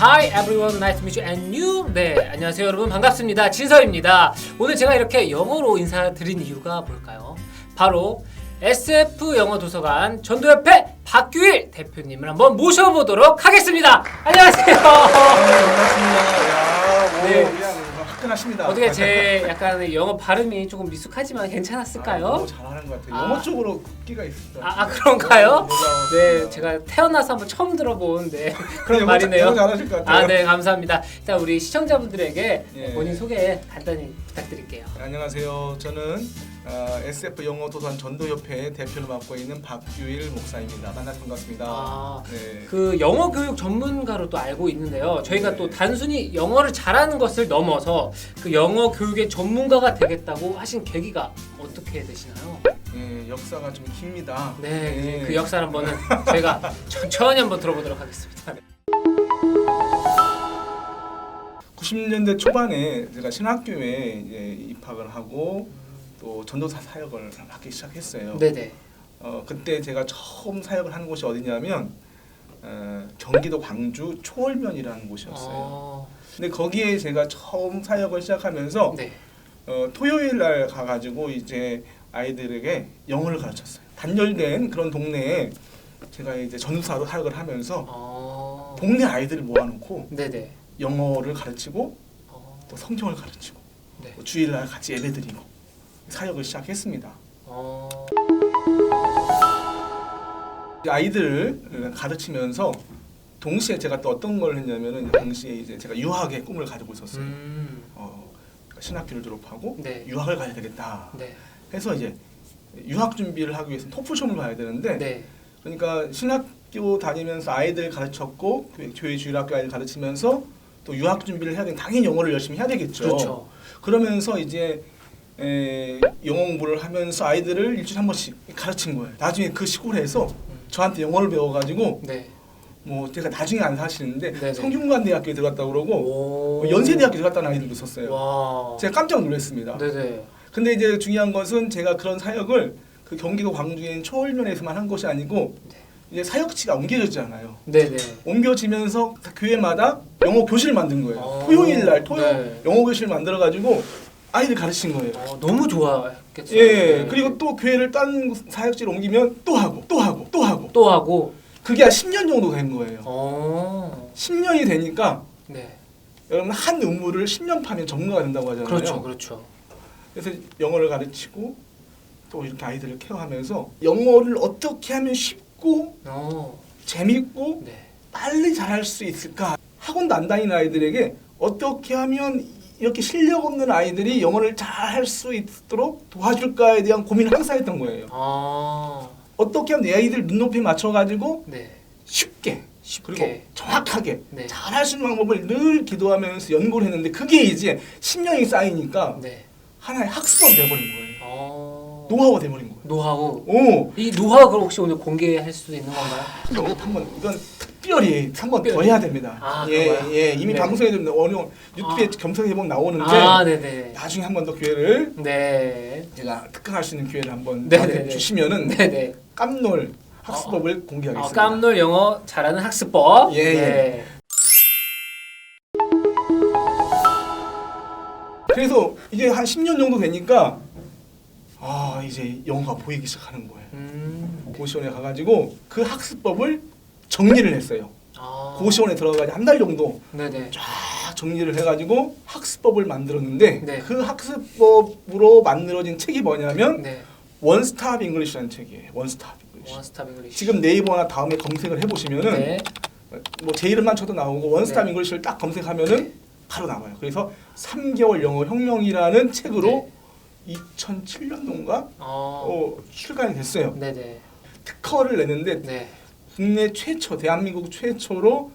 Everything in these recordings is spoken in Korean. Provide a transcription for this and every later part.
Hi everyone, nice to meet you and you. 네, 안녕하세요 여러분 반갑습니다. 진설입니다. 오늘 제가 이렇게 영어로 인사드린 이유가 뭘까요? 바로 SF 영어 도서관 전도협회 박규일 대표님을 한번 모셔보도록 하겠습니다. 안녕하세요. 반갑습니다. 야, 오, 네. 화끈하십니다. 어떻게 제 약간 영어 발음이 조금 미숙하지만 괜찮았을까요? 아, 너무 잘하는 것 같아요. 아. 영어 쪽으로 끼가 있습니다. 아, 아, 그런가요? 놀라웠습니다. 네, 제가 태어나서 한번 처음 들어본 네, 그런 말이네요. 잘하실 것 같아요. 아, 네, 감사합니다. 일단 우리 시청자분들에게 예. 본인 소개 간단히 부탁드릴게요. 네, 안녕하세요. 저는 어, SF 영어 도서관 전도협회 대표를 맡고 있는 박규일 목사입니다. 만나서 반갑습니다. 아, 네. 그 영어 교육 전문가로 또 알고 있는데요. 저희가 네. 또 단순히 영어를 잘하는 것을 넘어서 그 영어 교육의 전문가가 되겠다고 하신 계기가 어떻게 되시나요? 네, 역사가 좀 깁니다. 네, 그 역사를 한번은 저희가 천천히 한번 들어보도록 하겠습니다. 90년대 초반에 제가 신학교에 이제 입학을 하고 또 전도사 사역을 하기 시작했어요. 네네. 어, 그때 제가 처음 사역을 하는 곳이 어디냐면 어, 경기도 광주 초월면이라는 곳이었어요. 어, 근데 거기에 제가 처음 사역을 시작하면서 네. 어, 토요일 날 가가지고 이제 아이들에게 영어를 가르쳤어요. 단열된 그런 동네에 제가 이제 전도사로 사역을 하면서 어, 동네 아이들을 모아놓고 네네. 영어를 가르치고 어, 또 성경을 가르치고 네. 또 주일날 같이 예배드리고 사역을 시작했습니다. 어, 아이들을 가르치면서 동시에 제가 또 어떤 걸 했냐면은 당시에 이제 제가 유학의 꿈을 가지고 있었어요. 음, 어, 신학교를 졸업하고 네. 유학을 가야 되겠다. 네. 해서 이제 유학 준비를 하기 위해서 토플 시험을 봐야 되는데 네. 그러니까 신학교 다니면서 아이들 가르쳤고 교회, 교회 주일학교 아이들 가르치면서 또 유학 준비를 해야 되는 당연히 영어를 열심히 해야 되겠죠. 그렇죠. 그러면서 이제 에, 영어 공부를 하면서 아이들을 일주일에 한 번씩 가르친 거예요. 나중에 그 시골에서 음. 저한테 영어를 배워가지고 네. 뭐 제가 나중에 안 사시는데 네네. 성균관 대학교에 들어갔다 그러고 오. 뭐 연세 대학교 들어갔다는 아이들도 있었어요. 와. 제가 깜짝 놀랐습니다. 네네. 근데 이제 중요한 것은 제가 그런 사역을 그 경기도 광주에 있는 초월면에서만 한 것이 아니고 네. 이제 사역지가 옮겨졌잖아요. 네네. 옮겨지면서 교회마다 영어 교실 만든 거예요. 어. 토요일 날 토요 네. 영어 교실 만들어 가지고 아이들 가르친 거예요. 어, 너무 좋아했겠어요. 예. 네. 그리고 또 교회를 딴 사역지를 옮기면 또 하고 또 하고 또 하고 또 하고. 그게 한 10년 정도 된 거예요. 어. 10년이 되니까 네. 여러분 한 의무를 10년 파면 전문가가 된다고 하잖아요. 그렇죠. 그렇죠. 그래서 영어를 가르치고 또 이렇게 아이들을 케어하면서 영어를 어떻게 하면 쉽고 어. 재밌고 네. 빨리 잘할 수 있을까? 학원도 안 다니는 아이들에게 어떻게 하면 이렇게 실력 없는 아이들이 영어를 잘 할 수 있도록 도와줄까에 대한 고민을 항상 했던 거예요. 아. 어떻게 하면 내 아이들 눈높이 맞춰가지고 네. 쉽게 쉽게. 그리고 정확하게 네. 잘 할 수 있는 방법을 늘 기도하면서 연구를 했는데 그게 이제 10년이 쌓이니까 네. 하나의 학습법이 돼버린 거예요. 어. 노하우가 돼버린 거예요. 노하우. 오, 이 노하우 그럼 혹시 오늘 공개할 수 있는 건가요? 이거 한번 이건 특별히 한 번 더 특별히. 해야 됩니다. 아, 예? 예, 이미 네. 방송에 좀 어느 유튜브에 아. 검색해 보면 나오는데 아, 네네. 나중에 한 번 더 기회를 네. 제가 특강할 수 있는 기회를 한 번 네, 저한테 네, 네. 주시면은 네네. 깜놀 학습법을 어, 공개하겠습니다. 깜놀 영어 잘하는 학습법. 예, 네. 그래서 이게 한 10년 정도 되니까 아 이제 영어가 보이기 시작하는 거예요. 음. 고시원에 가가지고 그 학습법을 정리를 했어요. 아. 고시원에 들어가가지고 한달 정도 네네. 쫙 정리를 해가지고 학습법을 만들었는데 네. 그 학습법으로 만들어진 책이 뭐냐면 네. 원스탑 잉글리시라는 책이에요. 원스탑 잉글리시. 원스탑 잉글리시. 지금 네이버나 다음에 검색을 해보시면은 네. 뭐제 이름만 쳐도 나오고 원스탑 네. 잉글리시를 딱 검색하면은 바로 나와요. 그래서 3개월 영어 혁명이라는 책으로 2007년도인가 네. 어. 어, 출간이 됐어요. 네네. 특허를 내는데 네. 국내 최초, 대한민국 최초로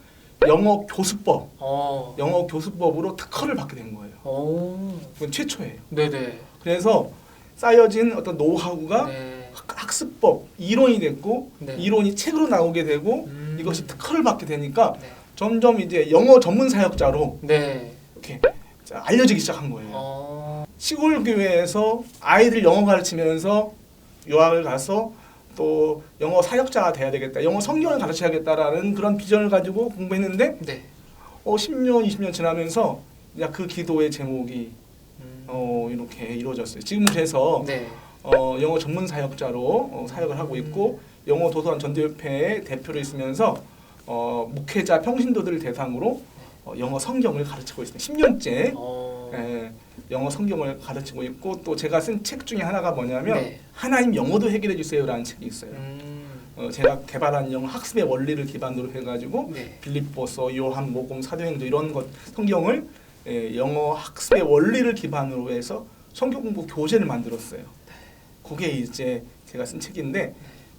영어 교수법, 어. 영어 교수법으로 특허를 받게 된 거예요. 오. 그건 최초예요. 네네. 그래서 쌓여진 어떤 노하우가 네. 학- 학습법, 이론이 됐고 네. 이론이 책으로 나오게 되고 음. 이것이 특허를 받게 되니까 네. 점점 이제 영어 전문 사역자로 네. 이렇게 자, 알려지기 시작한 거예요. 어. 시골 교회에서 아이들 영어 가르치면서 유학을 가서 또 영어 사역자가 돼야 되겠다, 영어 성경을 가르쳐야겠다라는 그런 비전을 가지고 공부했는데 네. 어 10년 20년 지나면서 야그 기도의 제목이 음. 어 이렇게 이루어졌어요. 지금 그래서 네. 어 영어 전문 사역자로 어, 사역을 하고 있고 영어 도서관 전도협회 대표로 있으면서 어 목회자 평신도들을 대상으로 어, 영어 성경을 가르치고 있습니다. 10년째 어. 예, 영어 성경을 가르치고 있고 또 제가 쓴 책 중에 하나가 뭐냐면 네. 하나님 영어도 해결해 주세요라는 책이 있어요. 음. 어, 제가 개발한 영어 학습의 원리를 기반으로 해가지고 네. 빌립보서, 요한, 모공, 사도행전 이런 것 성경을 예, 영어 학습의 원리를 기반으로 해서 성경 공부 교재를 만들었어요. 그게 이제 제가 쓴 책인데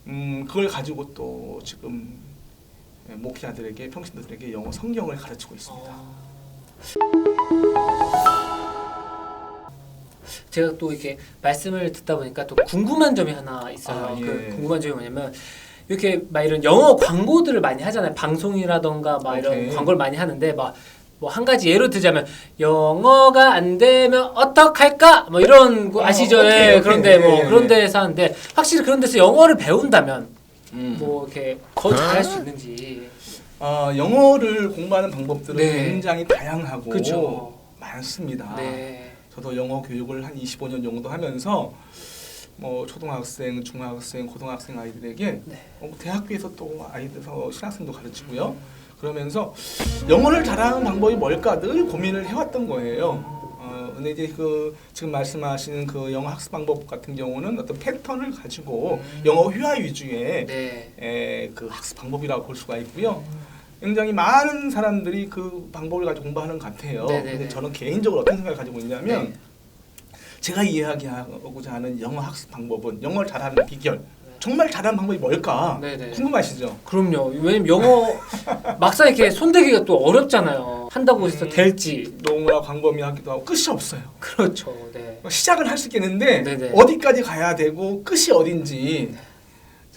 음, 그걸 가지고 또 지금 예, 목회자들에게 평신도들에게 영어 성경을 가르치고 있습니다. 제가 또 이렇게 말씀을 듣다 보니까 또 궁금한 점이 하나 있어요. 아, 예. 그 궁금한 점이 뭐냐면 이렇게 막 이런 영어 광고들을 많이 하잖아요. 방송이라던가 막 이런 오케이. 광고를 많이 하는데 막 뭐 한 가지 예로 들자면 영어가 안 되면 어떡할까? 뭐 이런 거 어, 아시죠? 오케이, 예, 오케이. 그런데 뭐 예, 그런 예. 데서 하는데 확실히 그런 데서 영어를 배운다면 음. 뭐 이렇게 더 잘할 수 있는지. 어, 영어를 공부하는 방법들은 네. 굉장히 다양하고 그렇죠. 많습니다. 네. 저도 영어 교육을 한 25년 정도 하면서 뭐 초등학생, 중학생, 고등학생 아이들에게 네. 어, 대학교에서 또 아이들 서 신학생도 가르치고요. 그러면서 영어를 잘하는 방법이 뭘까 늘 고민을 해왔던 거예요. 어, 근데 이제 그 지금 말씀하시는 그 영어 학습 방법 같은 경우는 어떤 패턴을 가지고 음. 영어 회화 위주의 네. 에, 그 학습 방법이라고 볼 수가 있고요. 굉장히 많은 사람들이 그 방법을 가지고 공부하는 것 같아요. 네네네. 근데 저는 개인적으로 어떤 생각을 가지고 있냐면 네. 제가 이야기하고자 하는 영어 학습 방법은 영어를 잘하는 비결 정말 잘하는 방법이 뭘까 네네. 궁금하시죠? 그럼요. 왜냐면 영어 막상 이렇게 손대기가 또 어렵잖아요. 한다고 해서 음. 될지. 너무나 광범위 하기도 하고 끝이 없어요. 그렇죠. 네. 시작은 할 수 있겠는데 네네. 어디까지 가야 되고 끝이 어딘지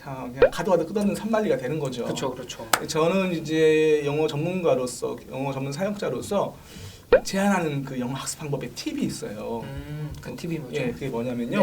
자 그냥 가도 가도 끝없는 산만리가 되는 거죠. 그렇죠. 그렇죠. 저는 이제 영어 전문가로서 영어 전문 사역자로서 제안하는 그 영어 학습 방법의 팁이 있어요. 음, 그 팁이 뭐죠? 예, 그게 뭐냐면요.